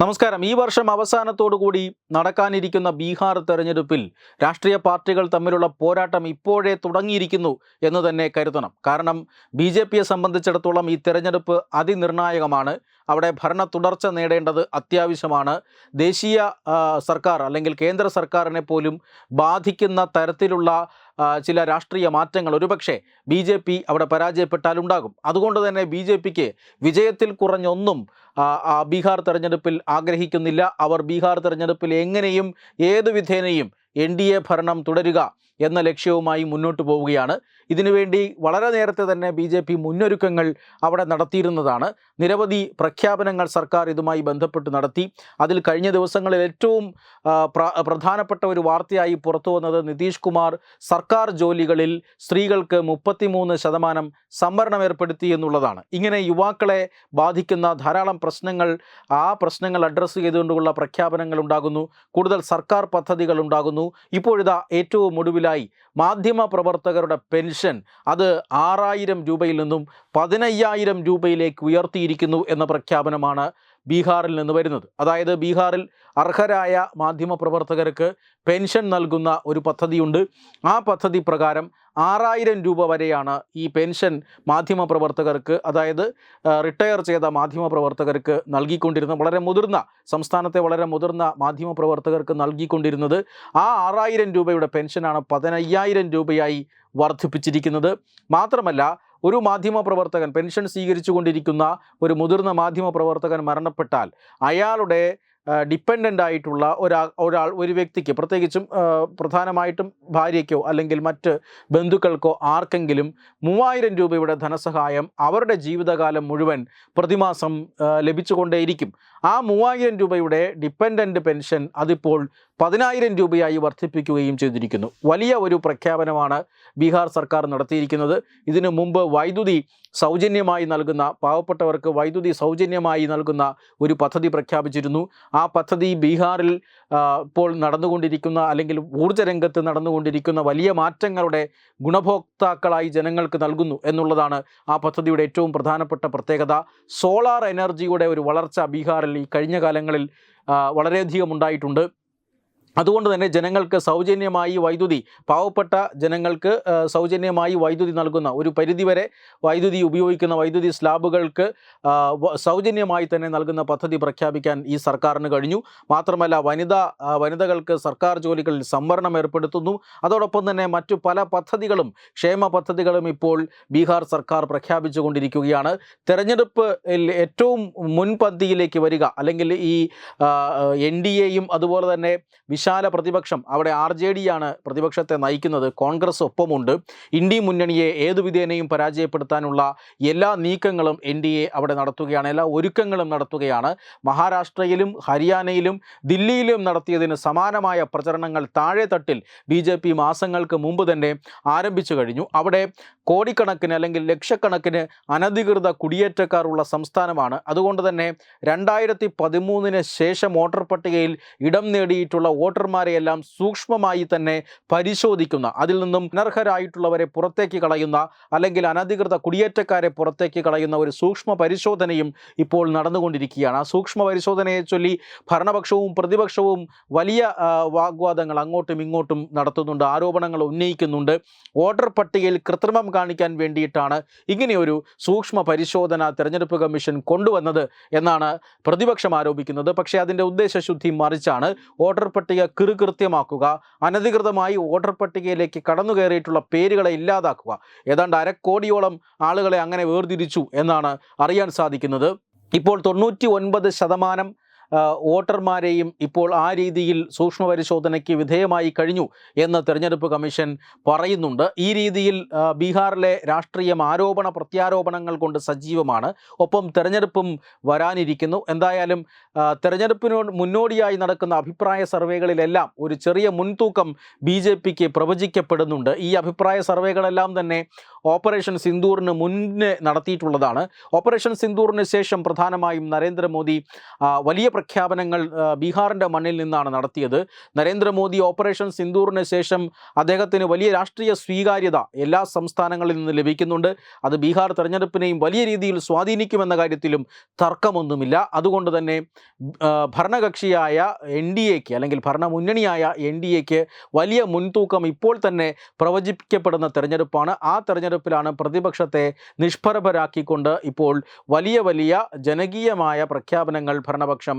നമസ്കാരം. ഈ വർഷം അവസാനത്തോടുകൂടി നടക്കാനിരിക്കുന്ന ബീഹാർ തെരഞ്ഞെടുപ്പിൽ രാഷ്ട്രീയ പാർട്ടികൾ തമ്മിലുള്ള പോരാട്ടം ഇപ്പോഴേ തുടങ്ങിയിരിക്കുന്നു എന്ന് തന്നെ കരുതണം. കാരണം ബി ജെ പിയെ സംബന്ധിച്ചിടത്തോളം ഈ തെരഞ്ഞെടുപ്പ് അതിനിർണായകമാണ്. അവിടെ ഭരണ തുടർച്ച നേടേണ്ടത് അത്യാവശ്യമാണ്. ദേശീയ സർക്കാർ അല്ലെങ്കിൽ കേന്ദ്ര സർക്കാരിനെ പോലും ബാധിക്കുന്ന തരത്തിലുള്ള ചില രാഷ്ട്രീയ മാറ്റങ്ങൾ. ഒരുപക്ഷെ ബി ജെ പി അവിടെ പരാജയപ്പെട്ടാലുണ്ടാകും അതുകൊണ്ട് തന്നെ ബി ജെ പിക്ക് വിജയത്തിൽ കുറഞ്ഞൊന്നും ബീഹാർ തെരഞ്ഞെടുപ്പിൽ ആഗ്രഹിക്കുന്നില്ല. അവർ ബീഹാർ തെരഞ്ഞെടുപ്പിൽ എങ്ങനെയും ഏതു വിധേനയും എൻ ഡി എ ഭരണം തുടരുക. എന്ന ലക്ഷ്യവുമായി മുന്നോട്ട് പോവുകയാണ്. ഇതിനുവേണ്ടി വളരെ നേരത്തെ തന്നെ ബി ജെ പി മുന്നൊരുക്കങ്ങൾ അവിടെ നടത്തിയിരുന്നതാണ്. നിരവധി പ്രഖ്യാപനങ്ങൾ സർക്കാർ ഇതുമായി ബന്ധപ്പെട്ട് നടത്തി. അതിൽ കഴിഞ്ഞ ദിവസങ്ങളിൽ ഏറ്റവും പ്രധാനപ്പെട്ട ഒരു വാർത്തയായി പുറത്തു വന്നത് നിതീഷ് കുമാർ സർക്കാർ ജോലികളിൽ സ്ത്രീകൾക്ക് മുപ്പത്തിമൂന്ന് ശതമാനം സംവരണം ഏർപ്പെടുത്തി എന്നുള്ളതാണ്. ഇങ്ങനെ യുവാക്കളെ ബാധിക്കുന്ന ധാരാളം പ്രശ്നങ്ങൾ ആ പ്രശ്നങ്ങൾ അഡ്രസ്സ് ചെയ്തുകൊണ്ടുള്ള പ്രഖ്യാപനങ്ങൾ ഉണ്ടാകുന്നു. കൂടുതൽ സർക്കാർ പദ്ധതികൾ ഉണ്ടാകുന്നു. ഇപ്പോഴിതാ ഏറ്റവും ഒടുവിലായി മാധ്യമ പ്രവർത്തകരുടെ പെൻഷൻ അത് ആറായിരം രൂപയിൽ നിന്നും പതിനയ്യായിരം രൂപയിലേക്ക് ഉയർത്തിയിരിക്കുന്നു എന്ന പ്രഖ്യാപനമാണ് ബീഹാറിൽ നിന്ന് വരുന്നത്. അതായത് ബീഹാറിൽ അർഹരായ മാധ്യമ പ്രവർത്തകർക്ക് പെൻഷൻ നൽകുന്ന ഒരു പദ്ധതിയുണ്ട്. ആ പദ്ധതി പ്രകാരം ആറായിരം രൂപ വരെയാണ് ഈ പെൻഷൻ മാധ്യമ പ്രവർത്തകർക്ക് അതായത് റിട്ടയർ ചെയ്ത മാധ്യമ പ്രവർത്തകർക്ക് നൽകിക്കൊണ്ടിരുന്ന വളരെ മുതിർന്ന സംസ്ഥാനത്തെ വളരെ മുതിർന്ന മാധ്യമ പ്രവർത്തകർക്ക് നൽകിക്കൊണ്ടിരുന്നത്. ആ ആറായിരം രൂപയുടെ പെൻഷനാണ് പതിനയ്യായിരം രൂപയായി വർദ്ധിപ്പിച്ചിരിക്കുന്നത്. മാത്രമല്ല ഒരു മാധ്യമ പ്രവർത്തകൻ പെൻഷൻ സ്വീകരിച്ചു കൊണ്ടിരിക്കുന്ന ഒരു മുതിർന്ന മാധ്യമ പ്രവർത്തകൻ മരണപ്പെട്ടാൽ അയാളുടെ ഡിപ്പെൻഡന്റ് ആയിട്ടുള്ള ഒരാൾ ഒരാൾ ഒരു വ്യക്തിക്ക് പ്രത്യേകിച്ചും പ്രധാനമായിട്ടും ഭാര്യയ്ക്കോ അല്ലെങ്കിൽ മറ്റ് ബന്ധുക്കൾക്കോ ആർക്കെങ്കിലും മൂവായിരം രൂപയുടെ ധനസഹായം അവരുടെ ജീവിതകാലം മുഴുവൻ പ്രതിമാസം ലഭിച്ചുകൊണ്ടേയിരിക്കും. ആ മൂവായിരം രൂപയുടെ ഡിപ്പെൻഡന്റ് പെൻഷൻ അതിപ്പോൾ പതിനായിരം രൂപയായി വർദ്ധിപ്പിക്കുകയും ചെയ്തിരിക്കുന്നു. വലിയ ഒരു പ്രഖ്യാപനമാണ് ബീഹാർ സർക്കാർ നടത്തിയിരിക്കുന്നത്. ഇതിനു മുമ്പ് വൈദ്യുതി സൗജന്യമായി നൽകുന്ന പാവപ്പെട്ടവർക്ക് വൈദ്യുതി സൗജന്യമായി നൽകുന്ന ഒരു പദ്ധതി പ്രഖ്യാപിച്ചിരുന്നു. ആ പദ്ധതി ബീഹാറിൽ ഇപ്പോൾ നടന്നുകൊണ്ടിരിക്കുന്ന അല്ലെങ്കിൽ ഊർജരംഗത്ത് നടന്നുകൊണ്ടിരിക്കുന്ന വലിയ മാറ്റങ്ങളുടെ ഗുണഭോക്താക്കളായി ജനങ്ങൾക്ക് നൽകുന്നു എന്നുള്ളതാണ് ആ പദ്ധതിയുടെ ഏറ്റവും പ്രധാനപ്പെട്ട പ്രത്യേകത. സോളാർ എനർജിയുടെ ഒരു വളർച്ച ബീഹാറിൽ ഈ കഴിഞ്ഞ കാലങ്ങളിൽ വളരെയധികം ഉണ്ടായിട്ടുണ്ട്. അതുകൊണ്ട് തന്നെ ജനങ്ങൾക്ക് സൗജന്യമായി വൈദ്യുതി പാവപ്പെട്ട ജനങ്ങൾക്ക് സൗജന്യമായി വൈദ്യുതി നൽകുന്ന ഒരു പരിധിവരെ വൈദ്യുതി ഉപയോഗിക്കുന്ന വൈദ്യുതി സ്ലാബുകൾക്ക് സൗജന്യമായി തന്നെ നൽകുന്ന പദ്ധതി പ്രഖ്യാപിക്കാൻ ഈ സർക്കാരിന് കഴിഞ്ഞു. മാത്രമല്ല വനിതാ വനിതകൾക്ക് സർക്കാർ ജോലികളിൽ സംവരണം ഏർപ്പെടുത്തുന്നു. അതോടൊപ്പം തന്നെ മറ്റു പല പദ്ധതികളും ക്ഷേമ പദ്ധതികളും ഇപ്പോൾ ബീഹാർ സർക്കാർ പ്രഖ്യാപിച്ചുകൊണ്ടിരിക്കുകയാണ്. തെരഞ്ഞെടുപ്പ് ഏറ്റവും മുൻപന്തിയിലേക്ക് വരിക അല്ലെങ്കിൽ ഈ എൻ അതുപോലെ തന്നെ വിശാല പ്രതിപക്ഷം. അവിടെ ആർ ജെ ഡിയാണ് പ്രതിപക്ഷത്തെ നയിക്കുന്നത്. കോൺഗ്രസ് ഒപ്പമുണ്ട്. ഇന്ത്യ മുന്നണിയെ ഏതു വിധേനയും പരാജയപ്പെടുത്താനുള്ള എല്ലാ നീക്കങ്ങളും എൻ ഡി എ അവിടെ നടത്തുകയാണ്. എല്ലാ ഒരുക്കങ്ങളും നടത്തുകയാണ്. മഹാരാഷ്ട്രയിലും ഹരിയാനയിലും ദില്ലിയിലും നടത്തിയതിന് സമാനമായ പ്രചരണങ്ങൾ താഴെത്തട്ടിൽ ബി ജെ പി മാസങ്ങൾക്ക് മുമ്പ് തന്നെ ആരംഭിച്ചു കഴിഞ്ഞു. അവിടെ കോടിക്കണക്കിന് അല്ലെങ്കിൽ ലക്ഷക്കണക്കിന് അനധികൃത കുടിയേറ്റക്കാരുള്ള സംസ്ഥാനമാണ്. അതുകൊണ്ട് തന്നെ രണ്ടായിരത്തി പതിമൂന്നിന് ശേഷം വോട്ടർ പട്ടികയിൽ ഇടം നേടിയിട്ടുള്ള വോട്ടർമാരെയെല്ലാം സൂക്ഷ്മമായി തന്നെ പരിശോധിക്കുന്ന അതിൽ നിന്നും അനർഹരായിട്ടുള്ളവരെ പുറത്തേക്ക് കളയുന്ന അല്ലെങ്കിൽ അനധികൃത കുടിയേറ്റക്കാരെ പുറത്തേക്ക് കളയുന്ന ഒരു സൂക്ഷ്മ പരിശോധനയും ഇപ്പോൾ നടന്നുകൊണ്ടിരിക്കുകയാണ്. ആ സൂക്ഷ്മ പരിശോധനയെ ചൊല്ലി ഭരണപക്ഷവും പ്രതിപക്ഷവും വലിയ വാഗ്വാദങ്ങൾ അങ്ങോട്ടും ഇങ്ങോട്ടും നടത്തുന്നുണ്ട് ആരോപണങ്ങൾ ഉന്നയിക്കുന്നുണ്ട്. വോട്ടർ പട്ടികയിൽ കൃത്രിമം കാണിക്കാൻ വേണ്ടിയിട്ടാണ് ഇങ്ങനെയൊരു സൂക്ഷ്മ പരിശോധന തെരഞ്ഞെടുപ്പ് കമ്മീഷൻ കൊണ്ടുവന്നത് എന്നാണ് പ്രതിപക്ഷം ആരോപിക്കുന്നത്. പക്ഷേ അതിന്റെ ഉദ്ദേശശുദ്ധി മറിച്ചാണ് വോട്ടർ പട്ടിക കൃത്യമാക്കുക അനധികൃതമായി വോട്ടർ പട്ടികയിലേക്ക് കടന്നു കയറിയിട്ടുള്ള പേരുകളെ ഇല്ലാതാക്കുക. ഏതാണ്ട് അരക്കോടിയോളം ആളുകളെ അങ്ങനെ വേർതിരിച്ചു എന്നാണ് അറിയാൻ സാധിക്കുന്നത്. ഇപ്പോൾ തൊണ്ണൂറ്റി ഒൻപത് ശതമാനം വോട്ടർമാരെയും ഇപ്പോൾ ആ രീതിയിൽ സൂക്ഷ്മ പരിശോധനയ്ക്ക് വിധേയമായി കഴിഞ്ഞു എന്ന് തെരഞ്ഞെടുപ്പ് കമ്മീഷൻ പറയുന്നുണ്ട്. ഈ രീതിയിൽ ബീഹാറിലെ രാഷ്ട്രീയം ആരോപണ പ്രത്യാരോപണങ്ങൾ കൊണ്ട് സജീവമാണ്. ഒപ്പം തെരഞ്ഞെടുപ്പും വരാനിരിക്കുന്നു. എന്തായാലും ആ, തെരഞ്ഞെടുപ്പിനോട് മുന്നോടിയായി നടക്കുന്ന അഭിപ്രായ സർവേകളിലെല്ലാം ഒരു ചെറിയ മുൻതൂക്കം ബി ജെ പിക്ക് പ്രവചിക്കപ്പെടുന്നുണ്ട്. ഈ അഭിപ്രായ സർവേകളെല്ലാം തന്നെ ഓപ്പറേഷൻ സിന്ദൂറിന് മുന്നേ നടത്തിയിട്ടുള്ളതാണ്. ഓപ്പറേഷൻ സിന്ദൂറിന് ശേഷം പ്രധാനമായും നരേന്ദ്രമോദി വലിയ പ്രഖ്യാപനങ്ങൾ ബീഹാറിന്റെ മണ്ണിൽ നിന്നാണ് നടത്തിയത്. നരേന്ദ്രമോദി ഓപ്പറേഷൻ സിന്ദൂറിന് ശേഷം അദ്ദേഹത്തിന് വലിയ രാഷ്ട്രീയ സ്വീകാര്യത എല്ലാ സംസ്ഥാനങ്ങളിൽ നിന്ന് ലഭിക്കുന്നുണ്ട്. അത് ബീഹാർ തെരഞ്ഞെടുപ്പിനെയും വലിയ രീതിയിൽ സ്വാധീനിക്കുമെന്ന കാര്യത്തിലും തർക്കമൊന്നുമില്ല. അതുകൊണ്ട് തന്നെ ഭരണകക്ഷിയായ എൻ ഡി എക്ക് അല്ലെങ്കിൽ ഭരണമുന്നണിയായ എൻ ഡി എക്ക് വലിയ മുൻതൂക്കം ഇപ്പോൾ തന്നെ പ്രവചിക്കപ്പെടുന്ന തെരഞ്ഞെടുപ്പാണ്. ആ തെരഞ്ഞെടുപ്പിലാണ് പ്രതിപക്ഷത്തെ നിഷ്പ്രഭരാക്കിക്കൊണ്ട് ഇപ്പോൾ വലിയ വലിയ ജനകീയമായ പ്രഖ്യാപനങ്ങൾ ഭരണപക്ഷം